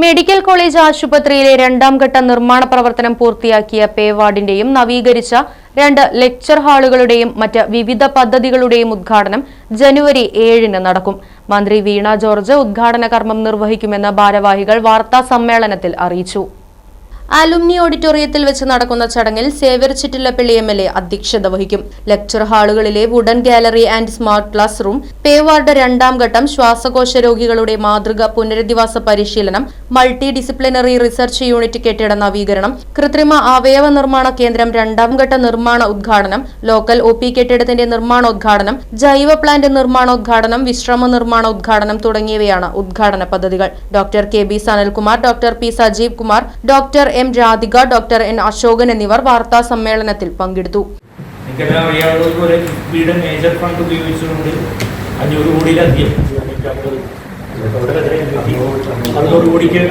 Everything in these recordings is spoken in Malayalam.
മെഡിക്കൽ കോളേജ് ആശുപത്രിയിലെ രണ്ടാം ഘട്ട നിർമ്മാണ പ്രവർത്തനം പൂർത്തിയാക്കിയ പേ വാർഡിന്റെയും നവീകരിച്ച രണ്ട് ലെക്ചർ ഹാളുകളുടെയും മറ്റ് വിവിധ പദ്ധതികളുടെയും ഉദ്ഘാടനം ജനുവരി ഏഴിന് നടക്കും. മന്ത്രി വീണ ജോർജ് ഉദ്ഘാടന കർമ്മം നിർവഹിക്കുമെന്ന് ഭാരവാഹികൾ വാർത്താ സമ്മേളനത്തിൽ അറിയിച്ചു. അലുമിനി ഓഡിറ്റോറിയത്തിൽ വെച്ച് നടക്കുന്ന ചടങ്ങിൽ Xavier Chittilappally M L A അധ്യക്ഷത വഹിക്കും. Lecture ഹാളുകളിലെ wooden gallery and smart class room pay ward രണ്ടാം ഘട്ടം ശ്വാസകോശ രോഗികളുടെ മാതൃക പുനരധിവാസ പരിശീലനം മൾട്ടി ഡിസിപ്ലിനറി റിസർച്ച് യൂണിറ്റ് കെട്ടിട നവീകരണം കൃത്രിമ അവയവ നിർമ്മാണ കേന്ദ്രം രണ്ടാം ഘട്ട നിർമ്മാണ ഉദ്ഘാടനം ലോക്കൽ ഒ പി കെട്ടിടത്തിന്റെ നിർമ്മാണോദ്ഘാടനം ജൈവ പ്ലാന്റ് നിർമ്മാണോദ്ഘാടനം വിശ്രമ നിർമ്മാണോദ്ഘാടനം തുടങ്ങിയവയാണ് ഉദ്ഘാടന പദ്ധതികൾ. Doctor K B Sanalkumar doctor P Sajeev Kumar doctor M Radhika doctor N Ashokan എന്നിവർ വാർത്താ സമ്മേളനത്തിൽ പങ്കെടുത്തു. മേജർ ഫണ്ട് ഉപയോഗിച്ചുകൊണ്ട്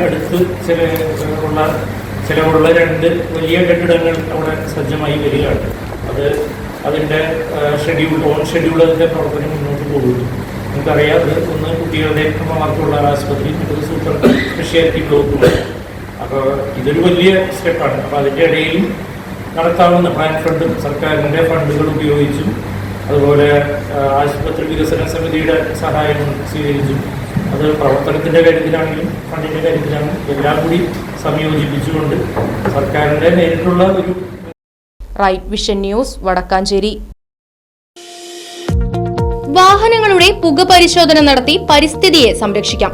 അടുത്ത് ചിലവുള്ള രണ്ട് വലിയ കെട്ടിടങ്ങൾ അവിടെ സജ്ജമായി വരികയാണ്. അത് അതിന്റെ ഷെഡ്യൂൾ ഓൺ ഷെഡ്യൂൾ അതിന്റെ പ്രവർത്തനം മുന്നോട്ട് പോകുന്നു. നമുക്കറിയാം അത് ഒന്ന് കുട്ടികളുടെ അമ്മമാർക്കുള്ള ആശുപത്രി മറ്റൊരു സൂപ്പർ സ്പെഷ്യാലിറ്റി അപ്പോൾ ഇതൊരു വലിയ സ്റ്റെപ്പാണ് അപ്പോൾ അതിന്റെ ഇടയിൽ നടത്താവുന്ന പ്ലാൻ ഫണ്ടും സർക്കാരിന്റെ ഫണ്ടുകൾ ഉപയോഗിച്ചും അതുപോലെ ആശുപത്രി വികസന സമിതിയുടെ സഹായം സ്വീകരിച്ചും അത് പ്രവർത്തനത്തിന്റെ കാര്യത്തിലാണെങ്കിലും ഫണ്ടിന്റെ കാര്യത്തിലാണെങ്കിലും എല്ലാം കൂടി സംയോജിപ്പിച്ചുകൊണ്ട് സർക്കാരിന്റെ നേരിട്ടുള്ള ഒരു റൈറ്റ് വിഷൻ ന്യൂസ് വടക്കാഞ്ചേരി. വാഹനങ്ങളുടെ പുക പരിശോധന നടത്തി പരിസ്ഥിതിയെ സംരക്ഷിക്കാം.